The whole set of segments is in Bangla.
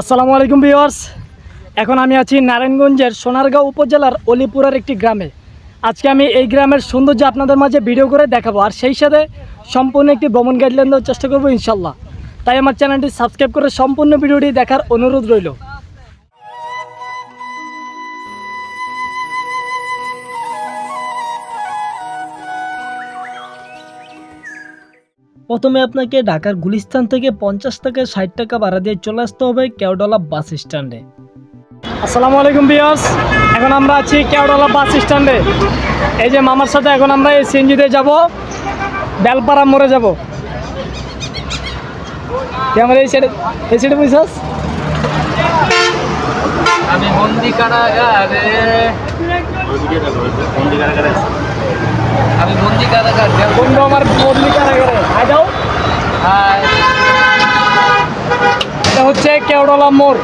আসসালামু আলাইকুম বিওয়ার্স এখন আমি আছি নারায়ণগঞ্জের সোনারগাঁও উপজেলার অলিপুরার একটি গ্রামে। আজকে আমি এই গ্রামের সৌন্দর্য আপনাদের মাঝে ভিডিও করে দেখাবো। আর সেই সাথে সম্পূর্ণ একটি ভ্রমণ গাইডলাইন দেওয়ার চেষ্টা করব ইনশাল্লাহ। তাই আমার চ্যানেলটি সাবস্ক্রাইব করে সম্পূর্ণ ভিডিওটি দেখার অনুরোধ রইল। প্রথমে আপনাকে ঢাকার গুলিস্তান থেকে পঞ্চাশ থেকে ষাট টাকা ভাড়া দিয়ে চলে আসতে হবে কেওডলা বাস স্ট্যান্ডে। আসসালামু আলাইকুম বিয়স এখন আমরা আছি কেওডলা বাস স্ট্যান্ডে। এই যে মামার সাথে এখন আমরা এই সিএনজিতে যাব বেলপাড়া মোড়ে যাব। কি আমার এই সাইডে এই সাইডে বুঝছস আমি বন্দি কারাগারে আমি বন্দি কারাগার বন্ধু আমার বন্দি কারাগারে। এটা হচ্ছে কেওডলা মোড়।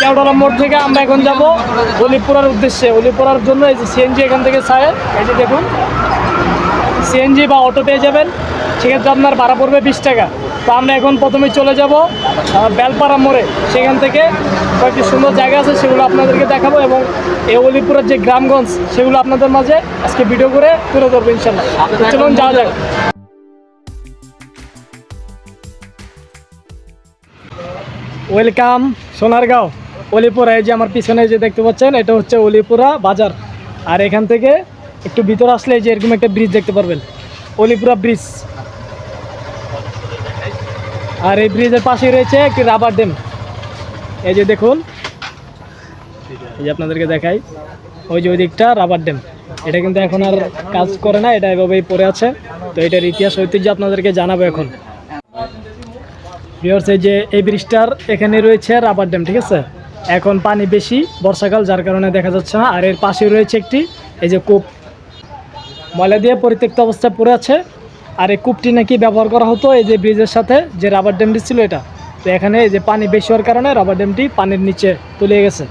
কেওডলা মোড় থেকে আমরা এখন যাব অলিপুরার উদ্দেশ্যে। অলিপুরার জন্য এই যে সিএনজি এখান থেকে ছায় এই যে দেখুন। সিএনজি বা অটো পেয়ে যাবেন। সেক্ষেত্রে আপনার ভাড়া পড়বে বিশ টাকা। তো আমরা এখন প্রথমে চলে যাব বেলপাড়া মোড়ে। সেখান থেকে কয়েকটি সুন্দর জায়গা আছে, সেগুলো আপনাদেরকে দেখাবো এবং এই অলিপুরের যে গ্রামগঞ্জ, সেগুলো আপনাদের মাঝে আজকে ভিডিও করে তুলে ধরবো ইনশাল্লাহ। চলুন, যাওয়া যাক। ওয়েলকাম সোনারগাঁও, অলিপুরা। এই যে আমার পিছনে যে দেখতে পাচ্ছেন, এটা হচ্ছে অলিপুরা বাজার। আর এখান থেকে একটু ভিতরে আসলে এই যে এরকম একটা ব্রিজ দেখতে পারবেন, অলিপুরা ব্রিজ আর এই ব্রিজের পাশেই রয়েছে একটি রাবার ড্যাম। এই যে দেখুন, এই যে আপনাদেরকে দেখাই, ওই যে ওই দিকটা রাবার ড্যাম। এটা কিন্তু এখন আর কাজ করে না, এটা এভাবেই পড়ে আছে। তো এটার ইতিহাস, ঐতিহ্য আপনাদেরকে জানাব এখন। ভিউয়ার্স এই যে এই ব্রিজটার এখানে রয়েছে রাবার ড্যাম, ঠিক আছে? এখন পানি বেশি বর্ষাকাল, যার কারণে দেখা যাচ্ছে না। আর এর পাশে রয়েছে একটি, এই যে কূপ। ময়লা দিয়ে পরিত্যক্ত অবস্থায় পড়ে আছে। আর এই কূপটি নাকি ব্যবহার করা হতো এই যে ব্রিজের সাথে যে রাবার ড্যামটি ছিল এটা। তো এখানে এই যে পানি বেশি হওয়ার কারণে রাবার ড্যামটি পানির নিচে তুলে গেছে।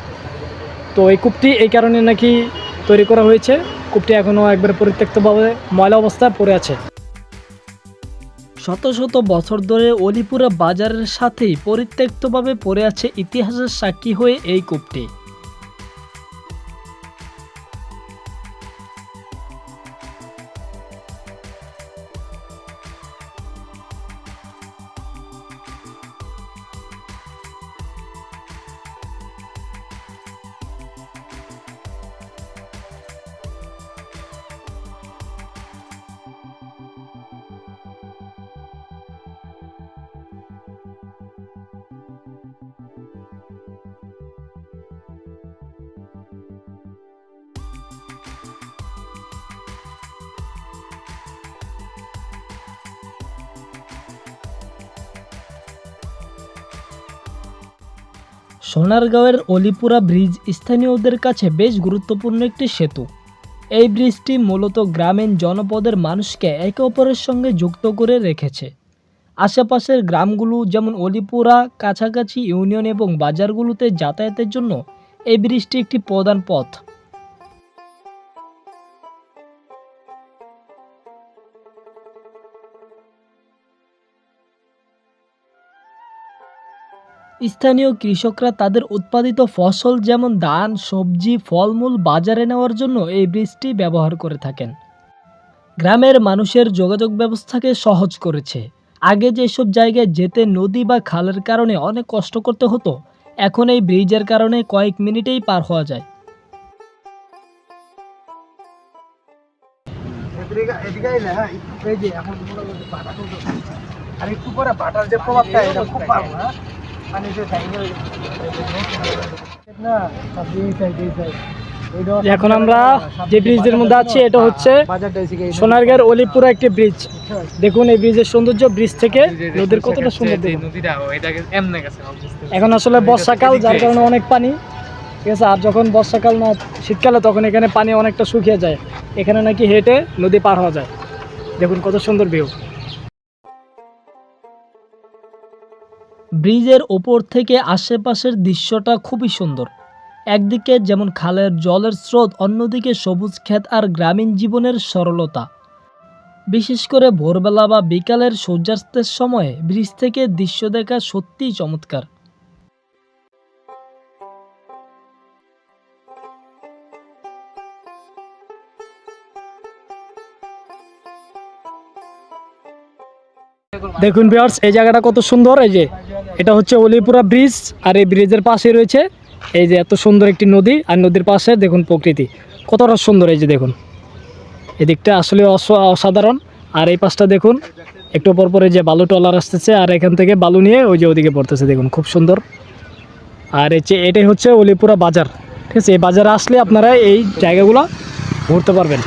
তো এই কূপটি এই কারণে নাকি তৈরি করা হয়েছে। কূপটি এখনও একবার পরিত্যক্তভাবে ময়লা অবস্থায় পড়ে আছে। শত শত বছর ধরে অলিপুরা বাজারের সাথেই পরিত্যক্তভাবে পড়ে আছে ইতিহাসের সাক্ষী হয়ে এই কূপটি। সোনারগাঁওয়ের অলিপুরা ব্রিজ স্থানীয়দের কাছে বেশ গুরুত্বপূর্ণ একটি সেতু। এই ব্রিজটি মূলত গ্রামীণ জনপদের মানুষকে একে অপরের সঙ্গে যুক্ত করে রেখেছে। আশেপাশের গ্রামগুলো যেমন অলিপুরা, কাছাকাছি ইউনিয়ন এবং বাজারগুলোতে যাতায়াতের জন্য এই ব্রিজটি একটি প্রধান পথ। স্থানীয় কৃষকরা তাদের উৎপাদিত ফসল যেমন ধান, সবজি, ফলমূল বাজারে নেওয়ার জন্য এই ব্রিজটি ব্যবহার করে থাকেন। গ্রামের মানুষের যোগাযোগ ব্যবস্থাকে সহজ করেছে। আগে যেসব জায়গায় যেতে নদী বা খালের কারণে অনেক কষ্ট করতে হতো, এখন এই ব্রিজের কারণে কয়েক মিনিটেই পার হওয়া যায়। হ্যাঁ আর একটু পরে যে প্রভাবটা, এটা খুব না মানে এখন আমরা যে ব্রিজের মধ্যে আছি, এটা হচ্ছে সোনারগাঁর অলিপুরা একটি ব্রিজ দেখুন, এই ব্রিজের সৌন্দর্য ব্রিজ থেকে নদীর কতটা সুন্দর এখন আসলে বর্ষাকাল, যার কারণে অনেক পানি। ঠিক আছে, আর যখন বর্ষাকাল না, শীতকালে, তখন এখানে পানি অনেকটা শুকিয়ে যায়। এখানে নাকি হেঁটে নদী পার হওয়া যায়। দেখুন, কত সুন্দর ভিউ ব্রিজের ওপর থেকে আশেপাশের দৃশ্যটা খুবই সুন্দর। একদিকে যেমন খালের জলের স্রোত, অন্যদিকে সবুজ ক্ষেত আর গ্রামীণ জীবনের সরলতা। বিশেষ করে ভোরবেলা বা বিকালের সূর্যাস্তের সময়ে ব্রিজ থেকে দৃশ্য দেখা সত্যিই চমৎকার। দেখুন বিয়ার্স এই জায়গাটা কত সুন্দর, এই যে এটা হচ্ছে অলিপুরা ব্রিজ, আর এই ব্রিজের পাশে রয়েছে এই যে এত সুন্দর একটি নদী, আর নদীর পাশে দেখুন প্রকৃতি। কতটা সুন্দর এই যে দেখুন। এদিকটা আসলে অস- অসাধারণ, আর এই পাশটা দেখুন, একটু পর পরে যে বালু টলার আসতেছে, আর এখান থেকে বালু নিয়ে ওই যে ওদিকে পড়তেছে, দেখুন খুব সুন্দর। আর এই যে এটাই হচ্ছে অলিপুরা বাজার, ঠিক আছে? এই বাজারে আসলে আপনারা এই জায়গাগুলো ঘুরতে পারবেন।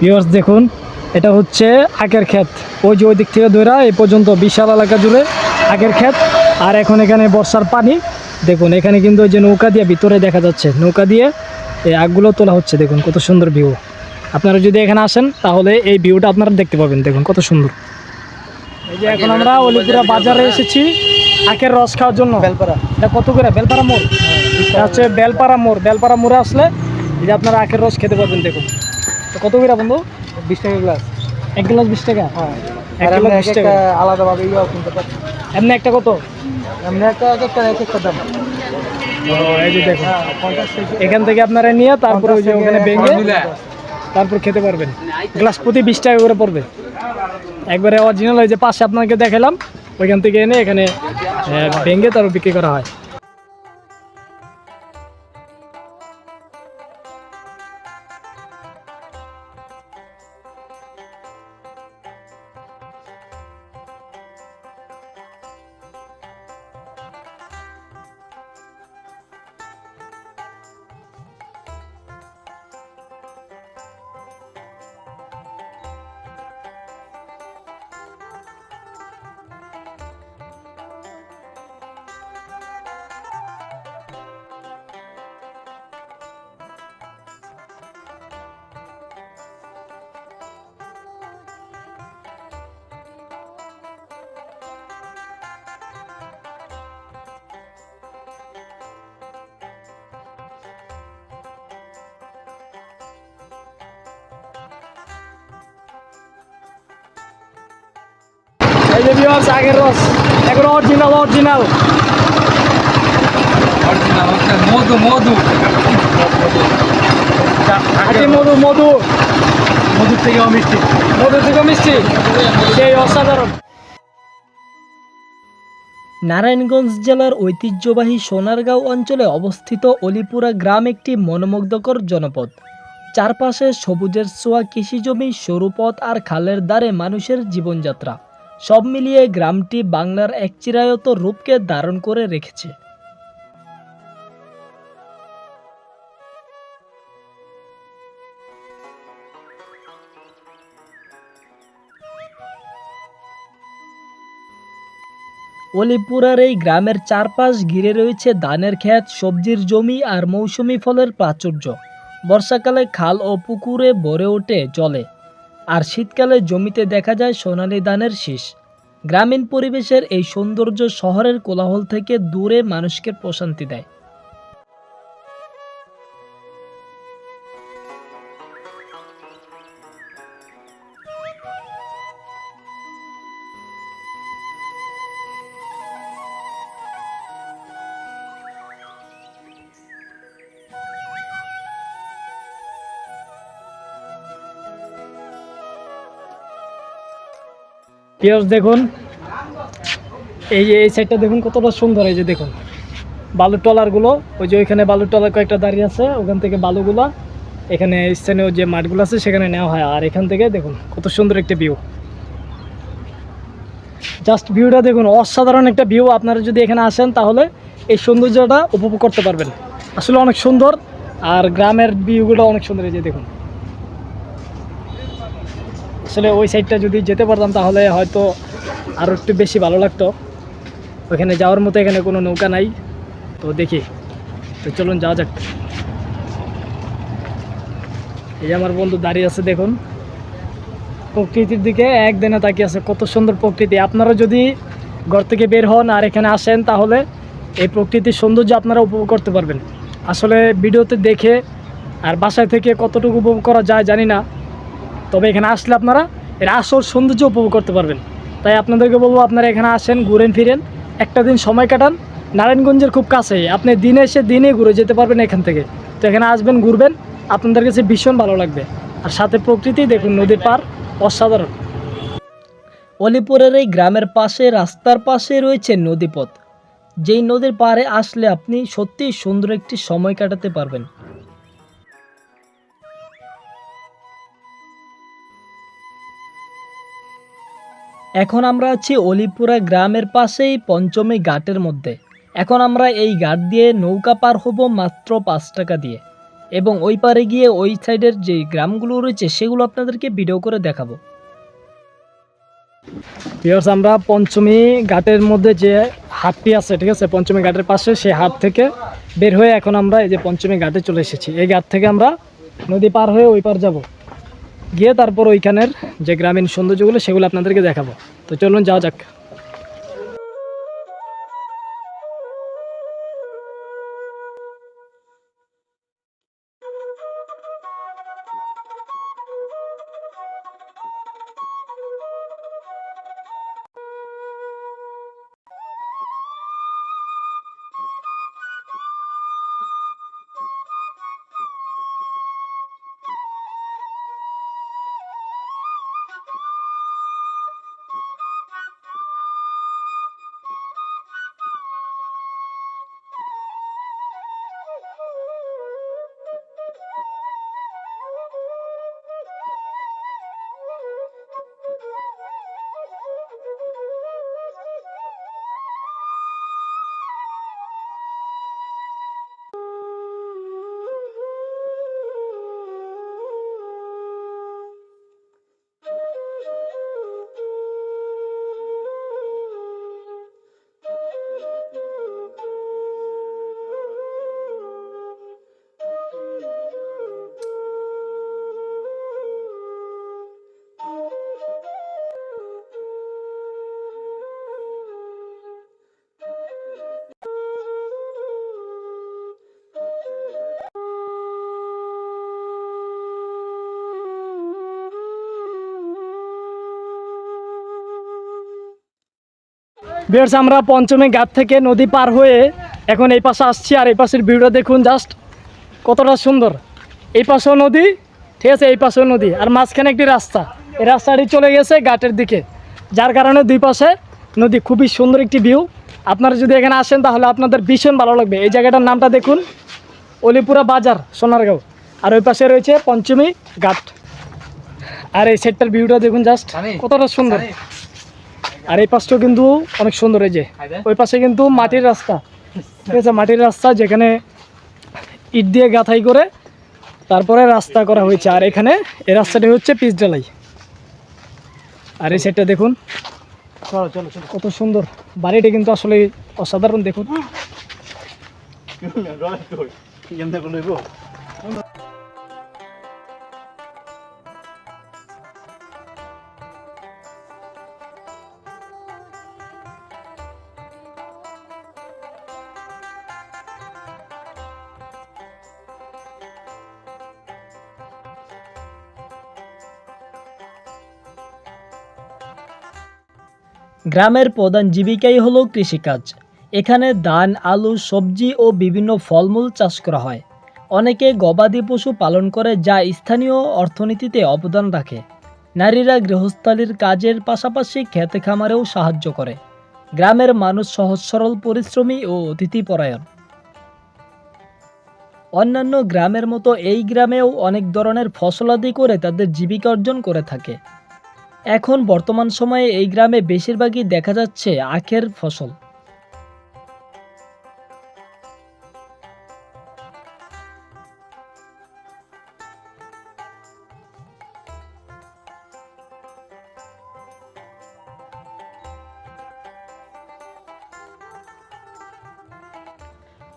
ভিউয়ার্স দেখুন এটা হচ্ছে আখের ক্ষেত। ওই যে ওই দিক থেকে ধরা এই পর্যন্ত বিশাল এলাকা জুড়ে আখের ক্ষেত। আর এখন এখানে বর্ষার পানি। দেখুন এখানে কিন্তু ওই যে নৌকা দিয়ে ভিতরে দেখা যাচ্ছে। নৌকা দিয়ে এই আগগুলো তোলা হচ্ছে। দেখুন কত সুন্দর ভিউ আপনারা যদি এখানে আসেন তাহলে এই ভিউটা আপনারা দেখতে পাবেন। দেখুন কত সুন্দর। এই যে এখন আমরা অলিপুরা বাজারে এসেছি আখের রস খাওয়ার জন্য। বেলপাড়া। এটা কত করে? বেলপাড়া মোড়? এটা হচ্ছে বেলপাড়া মোড়। বেলপাড়া মোড়ে আসলে এই যে আপনারা আখের রস খেতে পারবেন। দেখুন। কত করে বন্ধু? বিশ টাকা গ্লাস এক গ্লাস বিশ টাকা? হ্যাঁ। এক গ্লাস বিশ টাকা? আলাদাভাবে ইয়েও কিনতে পারছি। এমনি একটা কত? এমনি একটা এক একটা এক একটা দাম। হ্যাঁ এখান থেকে আপনারা নিয়ে তারপরে ওই যে ওখানে ভেঙে তারপর খেতে পারবেন। গ্লাস প্রতি বিশ টাকা করে পড়বে। একবারে অরিজিনাল ওই যে পাশে আপনাকে দেখালাম ওইখান থেকে এনে এখানে ভেঙে তারপর বিক্রি করা হয়। এই যে আগের রস এখন অরিজিনাল অরিজিনাল মধু মধু খাঁটি মধু মধু মধুর মিষ্টি। মধু থেকে মিষ্টি। সেই অসাধারণ। নারায়ণগঞ্জ জেলার ঐতিহ্যবাহী সোনারগাঁও অঞ্চলে অবস্থিত অলিপুরা গ্রাম একটি মনোমুগ্ধকর জনপদ। চারপাশে সবুজের ছোঁয়া কৃষিজমি সরু পথ আর খালের দ্বারে মানুষের জীবনযাত্রা। সব মিলিয়ে গ্রামটি বাংলার এক চিরায়ত রূপকে ধারণ করে রেখেছে। অলিপুরার এই গ্রামের চারপাশ ঘিরে রয়েছে ধানের ক্ষেত, সবজির জমি আর মৌসুমি ফলের প্রাচুর্য। বর্ষাকালে খাল ও পুকুরে ভরে ওঠে জলে। আর শীতকালে জমিতে দেখা যায় সোনালি ধানের শীষ। গ্রামীণ পরিবেশের এই সৌন্দর্য শহরের কোলাহল থেকে দূরে মানুষকে প্রশান্তি দেয়। পিয়াজ দেখুন। এই এই সাইডটা দেখুন কতটা সুন্দর, এই যে দেখুন। বালুর টলারগুলো ওই যে ওইখানে বালুর টলার কয়েকটা দাঁড়িয়ে আছে, ওখান থেকে বালুগুলো এখানে স্থানীয় যে মাঠগুলো আছে সেখানে নেওয়া হয়। আর এখান থেকে দেখুন কত সুন্দর একটা ভিউ জাস্ট ভিউটা দেখুন, অসাধারণ একটা ভিউ আপনারা যদি এখানে আসেন তাহলে এই সৌন্দর্যটা উপভোগ করতে পারবেন। আসলে অনেক সুন্দর, আর গ্রামের ভিউগুলো অনেক সুন্দর, এই যে দেখুন। আসলে ওই সাইডটা যদি যেতে পারতাম তাহলে হয়তো আরও একটু বেশি ভালো লাগতো। ওখানে যাওয়ার মতো এখানে কোনো নৌকা নাই। তো দেখি, তো চলুন যাওয়া যাক। এই আমার বন্ধু দাঁড়িয়ে আছে দেখুন। প্রকৃতির দিকে একদিনে তাকিয়ে আছে, কত সুন্দর প্রকৃতি। আপনারা যদি ঘর থেকে বের হন আর এখানে আসেন তাহলে এই প্রকৃতির সৌন্দর্য আপনারা উপভোগ করতে পারবেন। আসলে ভিডিওতে দেখে আর বাসায় থেকে কতটুকু উপভোগ করা যায় জানি না। তবে এখানে আসলে আপনারা এর আসল সৌন্দর্য উপভোগ করতে পারবেন। তাই আপনাদেরকে বলব, আপনারা এখানে আসেন, ঘুরেন, ফিরেন। একটা দিন সময় কাটান। নারায়ণগঞ্জের খুব কাছে। আপনি দিনে এসে দিনে ঘুরে যেতে পারবেন এখান থেকে। তো এখানে আসবেন, ঘুরবেন। আপনাদের কাছে ভীষণ ভালো লাগবে। আর সাথে প্রকৃতি দেখুন, নদীর পার অসাধারণ। অলিপুরের এই গ্রামের পাশে, রাস্তার পাশে রয়েছে নদীপথ। যেই নদীর পাড়ে আসলে আপনি সত্যিই সুন্দর একটি সময় কাটাতে পারবেন। এখন আমরা আছি অলিপুরা গ্রামের পাশেই পঞ্চমী ঘাটের মধ্যে। এখন আমরা এই ঘাট দিয়ে নৌকা পার হব মাত্র পাঁচ টাকা দিয়ে। এবং ওই পারে গিয়ে ওই সাইডের যে গ্রামগুলো রয়েছে, সেগুলো আপনাদেরকে ভিডিও করে দেখাবো। আমরা পঞ্চমী ঘাটের মধ্যে যে হাটটি আছে, ঠিক আছে? পঞ্চমী ঘাটের পাশে সেই হাট থেকে বের হয়ে এখন আমরা এই যে পঞ্চমী ঘাটে চলে এসেছি। এই ঘাট থেকে আমরা নদী পার হয়ে ওই পার যাব। গিয়ে তারপর ওইখানের যে গ্রামীণ সৌন্দর্যগুলো সেগুলো আপনাদেরকে দেখাবো। তো চলুন যাওয়া যাক। ভিউয়ার্স আমরা পঞ্চমী ঘাট থেকে নদী পার হয়ে এখন এই পাশে আসছি আর এই পাশের ভিউটা দেখুন জাস্ট কতটা সুন্দর। এই পাশেও নদী ঠিক আছে এই পাশেও নদী। আর মাঝখানে একটি রাস্তা। এই রাস্তাটি চলে গেছে ঘাটের দিকে। যার কারণে দুই পাশে নদী খুবই সুন্দর একটি ভিউ আপনারা যদি এখানে আসেন তাহলে আপনাদের ভীষণ ভালো লাগবে। এই জায়গাটার নামটা দেখুন অলিপুরা বাজার সোনারগাঁও। আর ওই পাশে রয়েছে পঞ্চমী ঘাট। আর এই সেটটার ভিউটা দেখুন জাস্ট কতটা সুন্দর। আর এই পাশটাও কিন্তু অনেক সুন্দর এই যে ওই পাশে কিন্তু মাটির রাস্তা। ঠিক আছে মাটির রাস্তা যেখানে ইট দিয়ে গাঁথাই করে তারপরে রাস্তা করা হয়েছে। আর এখানে এই রাস্তাটি হচ্ছে পিচ ঢালাই। আর এই সাইডটা দেখুন কত সুন্দর। বাড়িটা কিন্তু আসলে অসাধারণ দেখুন। গ্রামের প্রধান জীবিকাই হলো কৃষিকাজ। এখানে ধান, আলু, সবজি ও বিভিন্ন ফলমূল চাষ করা হয়। অনেকে গবাদি পশু পালন করে যা স্থানীয় অর্থনীতিতে অবদান রাখে। নারীরা গৃহস্থালির কাজের পাশাপাশি খেতে খামারেও সাহায্য করে। গ্রামের মানুষ সহজ সরল পরিশ্রমী ও অতিথিপরায়ণ অন্যান্য গ্রামের মতো এই গ্রামেও অনেক ধরনের ফসলাদি করে তাদের জীবিকা অর্জন করে থাকে। এখন বর্তমান সময়ে এই গ্রামে বেশিরভাগই দেখা যাচ্ছে আখের ফসল।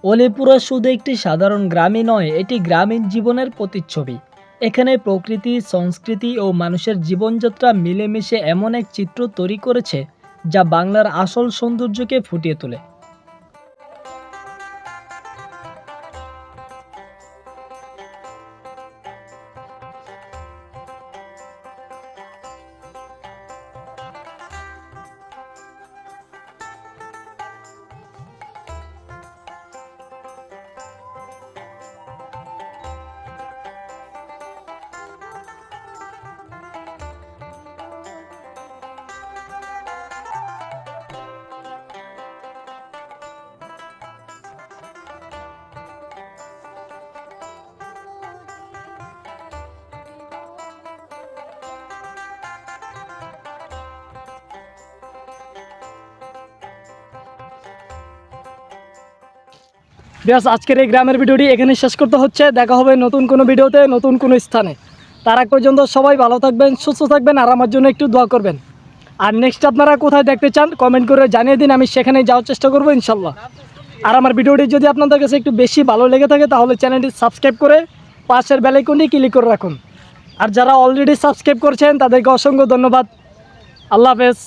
অলিপুরা শুধু একটি সাধারণ গ্রামই নয়, এটি গ্রামীণ জীবনের প্রতিচ্ছবি। এখানে প্রকৃতি, সংস্কৃতি ও মানুষের জীবনযাত্রা মিলেমিশে এমন এক চিত্র তৈরি করেছে, যা বাংলার আসল সৌন্দর্যকে ফুটিয়ে তোলে। ব্যাস, আজকের এই গ্রামের ভিডিওটি এখানে শেষ করতে হচ্ছে। দেখা হবে নতুন কোনো ভিডিওতে, নতুন কোনো স্থানে। তার আগ পর্যন্ত সবাই ভালো থাকবেন, সুস্থ থাকবেন আর আমার জন্য একটু দোয়া করবেন। আর নেক্সট আপনারা কোথায় দেখতে চান কমেন্ট করে জানিয়ে দিন, আমি সেখানে যাওয়ার চেষ্টা করব, ইনশাল্লাহ। আর আমার ভিডিওটি যদি আপনাদের কাছে একটু বেশি ভালো লেগে থাকে, তাহলে চ্যানেলটি সাবস্ক্রাইব করে পাশের বেলাইকনটি ক্লিক করে রাখুন। আর যারা অলরেডি সাবস্ক্রাইব করছেন, তাদেরকে অসংখ্য ধন্যবাদ। আল্লাহ হাফেজ।